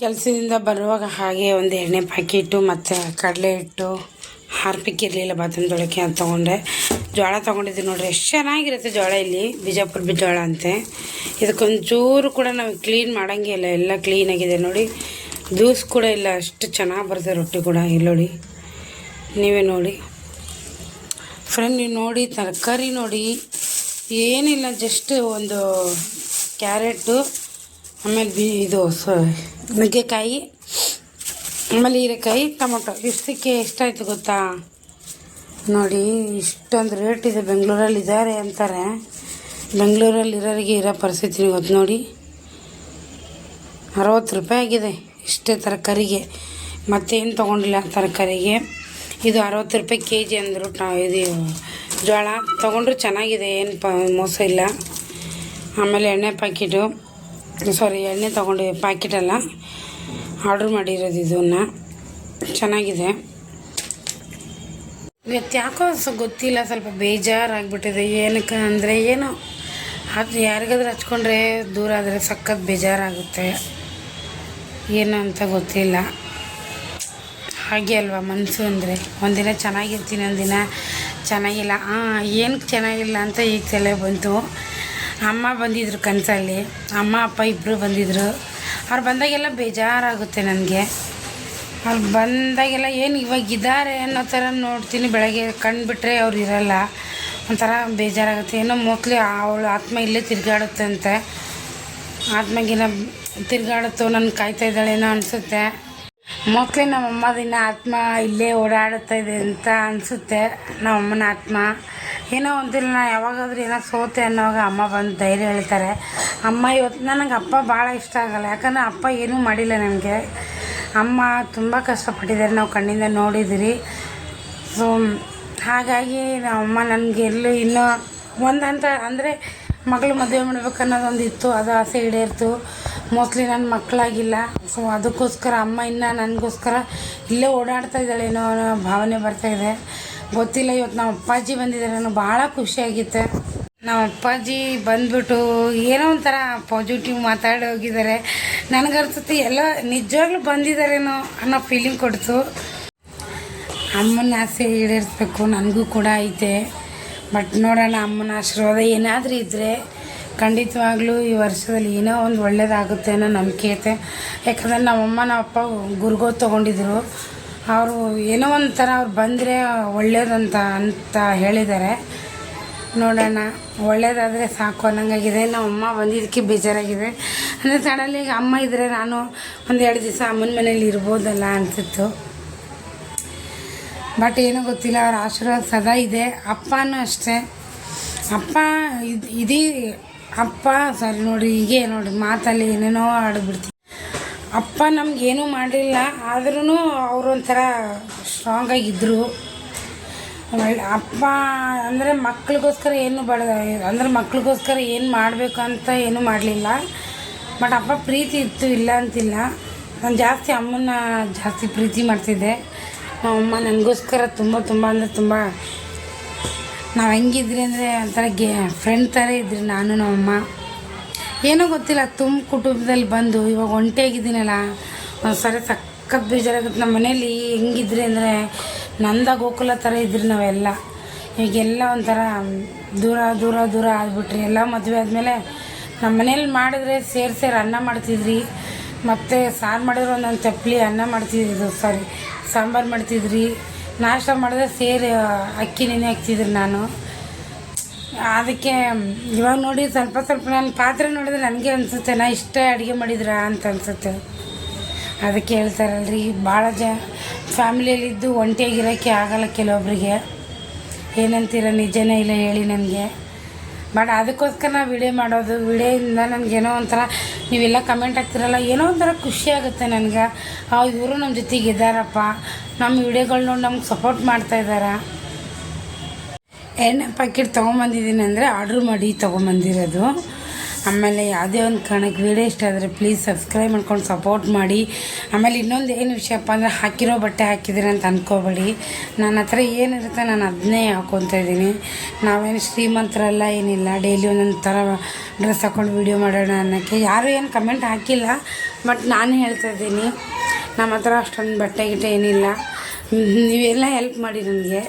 ಕೆಲಸದಿಂದ ಬರುವಾಗ ಹಾಗೆ ಒಂದು ಎಣ್ಣೆ ಪ್ಯಾಕೆಟು ಮತ್ತು ಕಡಲೆ ಹಿಟ್ಟು ಹಾರ್ಪಿಕ್ಕಿರಲಿಲ್ಲ ಬಾತ್ರೂಮ್ ತೊಳಕೆ ಅಂತ ತೊಗೊಂಡೆ. ಜೋಳ ತೊಗೊಂಡಿದ್ದೆ ನೋಡ್ರಿ, ಎಷ್ಟು ಚೆನ್ನಾಗಿರುತ್ತೆ ಜೋಳ ಇಲ್ಲಿ, ಬಿಜಾಪುರ ಜೋಳ ಅಂತೆ. ಇದಕ್ಕೊಂಚೂರು ಕೂಡ ನಾವು ಕ್ಲೀನ್ ಮಾಡೋಂಗೇ ಇಲ್ಲ, ಎಲ್ಲ ಕ್ಲೀನಾಗಿದೆ ನೋಡಿ. ಜ್ಯೂಸ್ ಕೂಡ ಇಲ್ಲ, ಅಷ್ಟು ಚೆನ್ನಾಗಿ ಬರುತ್ತೆ ರೊಟ್ಟಿ ಕೂಡ ಇಲ್ಲಿ ನೋಡಿ ನೀವೇ ನೋಡಿ. ಫ್ರೆಂಡ್ ನೀವು ನೋಡಿ, ತರಕಾರಿ ನೋಡಿ. ಏನಿಲ್ಲ ಜಸ್ಟ್ ಒಂದು ಕ್ಯಾರೆಟು ಆಮೇಲೆ ಬಿ ಇದು, ಸ, ನುಗ್ಗೆಕಾಯಿ, ಆಮೇಲೆ ಹೀರೆಕಾಯಿ, ಟೊಮೊಟೊ. ಇಷ್ಟಕ್ಕೆ ಎಷ್ಟಾಯ್ತು ಗೊತ್ತಾ? ನೋಡಿ, ಇಷ್ಟೊಂದು ರೇಟ್ ಇದೆ. ಬೆಂಗಳೂರಲ್ಲಿ ಇದ್ದಾರೆ ಅಂತಾರೆ. ಬೆಂಗಳೂರಲ್ಲಿ ಇರೋರಿಗೆ ಇರೋ ಪರಿಸ್ಥಿತಿ ಗೊತ್ತು ನೋಡಿ. ಅರವತ್ತು ರೂಪಾಯಿ ಆಗಿದೆ ಇಷ್ಟೇ ತರಕಾರಿಗೆ. ಮತ್ತೇನು ತೊಗೊಂಡಿಲ್ಲ ತರಕಾರಿಗೆ. ಇದು ಅರವತ್ತು ರೂಪಾಯಿ ಕೆ ಜಿ ಅಂದರು ಟ, ಇದು ಜೋಳ ತೊಗೊಂಡ್ರು ಚೆನ್ನಾಗಿದೆ, ಏನು ಪ, ಮೋಸ ಇಲ್ಲ. ಆಮೇಲೆ ಎಣ್ಣೆ ಪ್ಯಾಕೆಟು ಸಾರಿ ಎಣ್ಣೆ ತೊಗೊಂಡು ಪ್ಯಾಕೆಟಲ್ಲ ಆರ್ಡ್ರ್ ಮಾಡಿರೋದು ಇದನ್ನು ಚೆನ್ನಾಗಿದೆ. ಇವತ್ತು ಸ್ವಲ್ಪ ಗೊತ್ತಿಲ್ಲ, ಸ್ವಲ್ಪ ಬೇಜಾರಾಗ್ಬಿಟ್ಟಿದೆ. ಏನಕ್ಕೆ ಅಂದರೆ ಏನು ಅದು ಯಾರಿಗಾದ್ರೂ ಹಚ್ಕೊಂಡ್ರೆ ದೂರ ಆದರೆ ಸಖತ್ ಬೇಜಾರಾಗುತ್ತೆ. ಏನು ಅಂತ ಗೊತ್ತಿಲ್ಲ. ಹಾಗೆ ಅಲ್ವಾ ಮನಸ್ಸು ಅಂದರೆ? ಒಂದಿನ ಚೆನ್ನಾಗಿರ್ತೀನಿ, ಒಂದಿನ ಚೆನ್ನಾಗಿಲ್ಲ. ಹಾಂ ಏನಕ್ಕೆ ಚೆನ್ನಾಗಿಲ್ಲ ಅಂತ ಈಗ ತಲೆ ಬಂತು. ಅಮ್ಮ ಬಂದಿದ್ರು ಕನಸಲ್ಲಿ, ಅಮ್ಮ, ಅಪ್ಪ ಇಬ್ಬರು ಬಂದಿದ್ದರು ಅವ್ರು ಬಂದಾಗೆಲ್ಲ ಬೇಜಾರಾಗುತ್ತೆ ನನಗೆ. ಅವ್ರು ಬಂದಾಗೆಲ್ಲ ಏನು ಇವಾಗ ಇದ್ದಾರೆ ಅನ್ನೋ ಥರ ನೋಡ್ತೀನಿ, ಬೆಳಗ್ಗೆ ಕಂಡುಬಿಟ್ರೆ ಅವ್ರು ಇರಲ್ಲ. ಒಂಥರ ಬೇಜಾರಾಗುತ್ತೆ. ಏನೋ ಮೋಸ್ಟ್ಲಿ ಅವಳು ಆತ್ಮ ಇಲ್ಲೇ ತಿರುಗಾಡುತ್ತಂತೆ. ಆತ್ಮಗಿನ ತಿರುಗಾಡುತ್ತೋ ನನ್ನ ಕಾಯ್ತಾ ಇದ್ದಾಳೇನೋ ಅನಿಸುತ್ತೆ. ಮೋಸ್ಟ್ಲಿ ನಮ್ಮಮ್ಮದಿನ ಆತ್ಮ ಇಲ್ಲೇ ಓಡಾಡುತ್ತಾ ಇದೆ ಅಂತ ಅನಿಸುತ್ತೆ, ನಮ್ಮಮ್ಮನ ಆತ್ಮ. ಏನೋ ಒಂದಿಲ್ಲ, ನಾ ಯಾವಾಗಾದ್ರೂ ಏನೋ ಸೋತೆ ಅನ್ನೋವಾಗ ಅಮ್ಮ ಬಂದು ಧೈರ್ಯ ಹೇಳ್ತಾರೆ. ಅಮ್ಮ ಇವತ್ತು ನನಗೆ ಅಪ್ಪ ಭಾಳ ಇಷ್ಟ ಆಗಲ್ಲ, ಯಾಕಂದರೆ ಅಪ್ಪ ಏನೂ ಮಾಡಿಲ್ಲ ನನಗೆ. ಅಮ್ಮ ತುಂಬ ಕಷ್ಟಪಟ್ಟಿದ್ದಾರೆ, ನಾವು ಕಣ್ಣಿಂದ ನೋಡಿದಿರಿ. ಸೊ ಹಾಗಾಗಿ ನಮ್ಮಮ್ಮ ನನಗೆ ಎಲ್ಲೂ ಇನ್ನೂ ಒಂದು ಹಂತ, ಅಂದರೆ ಮಗಳು ಮದುವೆ ಮಾಡ್ಬೇಕು ಅನ್ನೋದೊಂದು ಇತ್ತು, ಅದು ಆಸೆ ಈಡೇರ್ತು. ಮೋಸ್ಟ್ಲಿ ನನ್ನ ಮಕ್ಕಳಾಗಿಲ್ಲ ಸೊ ಅದಕ್ಕೋಸ್ಕರ ಅಮ್ಮ ಇನ್ನು ನನಗೋಸ್ಕರ ಇಲ್ಲೇ ಓಡಾಡ್ತಾ ಇದ್ದಾಳೇನೋ ಅನ್ನೋ ಭಾವನೆ ಬರ್ತಾಯಿದೆ ಗೊತ್ತಿಲ್ಲ, ಇವತ್ತು ನಮ್ಮ ಅಪ್ಪಾಜಿ ಬಂದಿದ್ದಾರೆ ನನಗೆ ಭಾಳ ಖುಷಿಯಾಗಿತ್ತು ನಮ್ಮ ಅಪ್ಪಾಜಿ ಬಂದ್ಬಿಟ್ಟು ಏನೋ ಒಂಥರ ಪಾಸಿಟಿವ್ ಮಾತಾಡಿ ಹೋಗಿದ್ದಾರೆ. ನನಗನ್ಸುತ್ತೆ ಎಲ್ಲ ನಿಜವಾಗ್ಲೂ ಬಂದಿದ್ದಾರೇನೋ ಅನ್ನೋ ಫೀಲಿಂಗ್ ಕೊಡ್ತು. ಅಮ್ಮನ ಆಸೆ ಈಡೇರಿಸ್ಬೇಕು, ನನಗೂ ಕೂಡ ಐತೆ. ಬಟ್ ನೋಡೋಣ, ಅಮ್ಮನ ಆಶೀರ್ವಾದ ಏನಾದರೂ ಇದ್ದರೆ ಖಂಡಿತವಾಗ್ಲೂ ಈ ವರ್ಷದಲ್ಲಿ ಏನೋ ಒಂದು ಒಳ್ಳೇದಾಗುತ್ತೆ ಅನ್ನೋ ನಂಬಿಕೆ ಐತೆ. ಯಾಕಂದರೆ ನಮ್ಮಮ್ಮ ನಮ್ಮ ಅಪ್ಪ ಗುರುಗೋ ತೊಗೊಂಡಿದ್ರು. ಅವರು ಏನೋ ಒಂಥರ ಅವ್ರು ಬಂದರೆ ಒಳ್ಳೇದಂತ ಅಂತ ಹೇಳಿದ್ದಾರೆ. ನೋಡೋಣ, ಒಳ್ಳೇದಾದರೆ ಸಾಕು ಅನ್ನಂಗಾಗಿದೆ. ನಮ್ಮಮ್ಮ ಬಂದಿದ್ದಕ್ಕೆ ಬೇಜಾರಾಗಿದೆ. ಅಂದರೆ ಸಡನ್ಲಿ ಈಗ ಅಮ್ಮ ಇದ್ದರೆ ನಾನು ಒಂದು ಎರಡು ದಿವಸ ಅಮ್ಮನ ಮನೇಲಿ ಇರ್ಬೋದಲ್ಲ ಅನಿಸಿತ್ತು. ಬಟ್ ಏನೂ ಗೊತ್ತಿಲ್ಲ, ಅವ್ರ ಆಶೀರ್ವಾದ ಸದಾ ಇದೆ. ಅಪ್ಪನೂ ಅಷ್ಟೇ. ಅಪ್ಪ ಇದು ಇದೀ ಅಪ್ಪ, ಸರಿ ನೋಡಿ, ಹೀಗೆ ನೋಡಿ, ಮಾತಲ್ಲಿ ಏನೇನೋ ಆಡ್ಬಿಡ್ತೀವಿ ಅಪ್ಪ ನಮಗೇನೂ ಮಾಡಲಿಲ್ಲ ಆದ್ರೂ ಅವರು ಒಂಥರ ಸ್ಟ್ರಾಂಗಾಗಿದ್ದರು ಅಪ್ಪ ಅಂದರೆ ಮಕ್ಳಿಗೋಸ್ಕರ ಏನು ಬಡ, ಅಂದರೆ ಮಕ್ಳಿಗೋಸ್ಕರ ಏನು ಮಾಡಬೇಕು ಅಂತ ಏನೂ ಮಾಡಲಿಲ್ಲ. ಬಟ್ ಅಪ್ಪ ಪ್ರೀತಿ ಇತ್ತು, ಇಲ್ಲ ಅಂತಿಲ್ಲ. ನಾನು ಜಾಸ್ತಿ ಅಮ್ಮನ ಜಾಸ್ತಿ ಪ್ರೀತಿ ಮಾಡ್ತಿದ್ದೆ. ನಮ್ಮಮ್ಮ ನನಗೋಸ್ಕರ ತುಂಬ ತುಂಬ ಅಂದರೆ ತುಂಬ ನಾವು ಹೆಂಗಿದ್ರಿ ಅಂದರೆ ಒಂಥರ ಗೆ ಫ್ರೆಂಡ್ ಥರ ಇದ್ರಿ ನಾನು, ನಮ್ಮಮ್ಮ. ಏನೋ ಗೊತ್ತಿಲ್ಲ ತುಂಬ ಕುಟುಂಬದಲ್ಲಿ ಬಂದು ಇವಾಗ ಒಂಟಿಯಾಗಿದ್ದೀನಲ್ಲ ಒಂದು ಸರಿ ಸಕ್ಕತ್ ಬೇಜಾರಾಗುತ್ತೆ. ನಮ್ಮ ಮನೇಲಿ ಹೆಂಗಿದ್ರಿ ಅಂದರೆ ನಂದ ಗೋಕುಲ ಥರ ಇದ್ರಿ ನಾವೆಲ್ಲ. ಈಗೆಲ್ಲ ಒಂಥರ ದೂರ ದೂರ ದೂರ ಆಗ್ಬಿಟ್ರಿ. ಎಲ್ಲ ಮದುವೆ ಆದಮೇಲೆ ನಮ್ಮ ಮನೇಲಿ ಮಾಡಿದ್ರೆ ಸೇರಿ ಸೇರಿ ಅನ್ನ ಮಾಡ್ತಿದ್ರಿ. ಮತ್ತು ಸಾರು ಮಾಡಿದ್ರೆ ಒಂದೊಂದು ಚಪ್ಪಲಿ ಅನ್ನ ಮಾಡ್ತಿದ್ರಿ ಸಾರಿ. ಸಾಂಬಾರು ಮಾಡ್ತಿದ್ರಿ. ನಾಷ್ಟ ಮಾಡಿದ್ರೆ ಸೇರಿ, ಅಕ್ಕಿ ನೆನೆ ಹಾಕ್ತಿದ್ರಿ ನಾನು. ಅದಕ್ಕೆ ಇವಾಗ ನೋಡಿ ಸ್ವಲ್ಪ ಸ್ವಲ್ಪ ನನ್ನ ಪಾತ್ರೆ ನೋಡಿದ್ರೆ ನನಗೆ ಅನಿಸುತ್ತೆ, ನಾ ಇಷ್ಟೇ ಅಡುಗೆ ಮಾಡಿದ್ರಾ ಅಂತ ಅನಿಸುತ್ತೆ. ಅದಕ್ಕೆ ಹೇಳ್ತಾರಲ್ರಿ, ಭಾಳ ಜ, ಫ್ಯಾಮಿಲಿಯಲ್ಲಿದ್ದು ಒಂಟಿಯಾಗಿರೋಕ್ಕೆ ಆಗಲ್ಲ ಕೆಲವೊಬ್ಬರಿಗೆ ಏನಂತೀರ, ನಿಜನೇ ಇಲ್ಲ ಹೇಳಿ ನನಗೆ. ಬಟ್ ಅದಕ್ಕೋಸ್ಕರ ನಾವು ವಿಡಿಯೋ ಮಾಡೋದು, ವಿಡಿಯೋಯಿಂದ ನನಗೇನೋ ಒಂಥರ, ನೀವೆಲ್ಲ ಕಮೆಂಟ್ ಹಾಕ್ತಿರಲ್ಲ, ಏನೋ ಒಂಥರ ಖುಷಿ ಆಗುತ್ತೆ ನನಗೆ. ಇವರು ನಮ್ಮ ಜೊತೆಗೆ ಇದ್ದಾರಪ್ಪ ನಮ್ಮ ವಿಡಿಯೋಗಳು ನೋಡಿ ನಮ್ಗೆ ಸಪೋರ್ಟ್ ಮಾಡ್ತಾ ಇದ್ದಾರೆ ಎಣ್ಣೆ ಪ್ಯಾಕೆಟ್ ತೊಗೊಂಬಂದಿದ್ದೀನಿ ಅಂದರೆ ಆರ್ಡ್ರ್ ಮಾಡಿ ತೊಗೊಂಬಂದಿರೋದು. ಆಮೇಲೆ ಯಾವುದೇ ಒಂದು ಕಾರಣಕ್ಕೆ ವಿಡಿಯೋ ಇಷ್ಟ ಆದರೆ ಪ್ಲೀಸ್ ಸಬ್ಸ್ಕ್ರೈಬ್ ಮಾಡ್ಕೊಂಡು ಸಪೋರ್ಟ್ ಮಾಡಿ. ಆಮೇಲೆ ಇನ್ನೊಂದು ಏನು ವಿಷಯಪ್ಪ ಅಂದರೆ ಹಾಕಿರೋ ಬಟ್ಟೆ ಹಾಕಿದ್ದೀರ ಅಂತ ಅಂದ್ಕೋಬೇಡಿ ನನ್ನ ಹತ್ರ ಏನಿರುತ್ತೆ ನಾನು ಅದನ್ನೇ ಹಾಕ್ಕೊತಾ ಇದ್ದೀನಿ. ನಾವೇನು ಶ್ರೀಮಂತರಲ್ಲ ಏನಿಲ್ಲ. ಡೈಲಿ ಒಂದೊಂದು ಥರ ಡ್ರೆಸ್ ಹಾಕ್ಕೊಂಡು ವೀಡಿಯೋ ಮಾಡೋಣ ಅನ್ನೋಕ್ಕೆ ಯಾರೂ ಏನು ಕಮೆಂಟ್ ಹಾಕಿಲ್ಲ. ಬಟ್ ನಾನು ಹೇಳ್ತಾ ಇದ್ದೀನಿ. ನಮ್ಮ ಹತ್ರ ಅಷ್ಟೊಂದು ಬಟ್ಟೆ ಗಿಟ್ಟೆ ಏನಿಲ್ಲ. ನೀವೆಲ್ಲ ಹೆಲ್ಪ್ ಮಾಡಿ ನನಗೆ.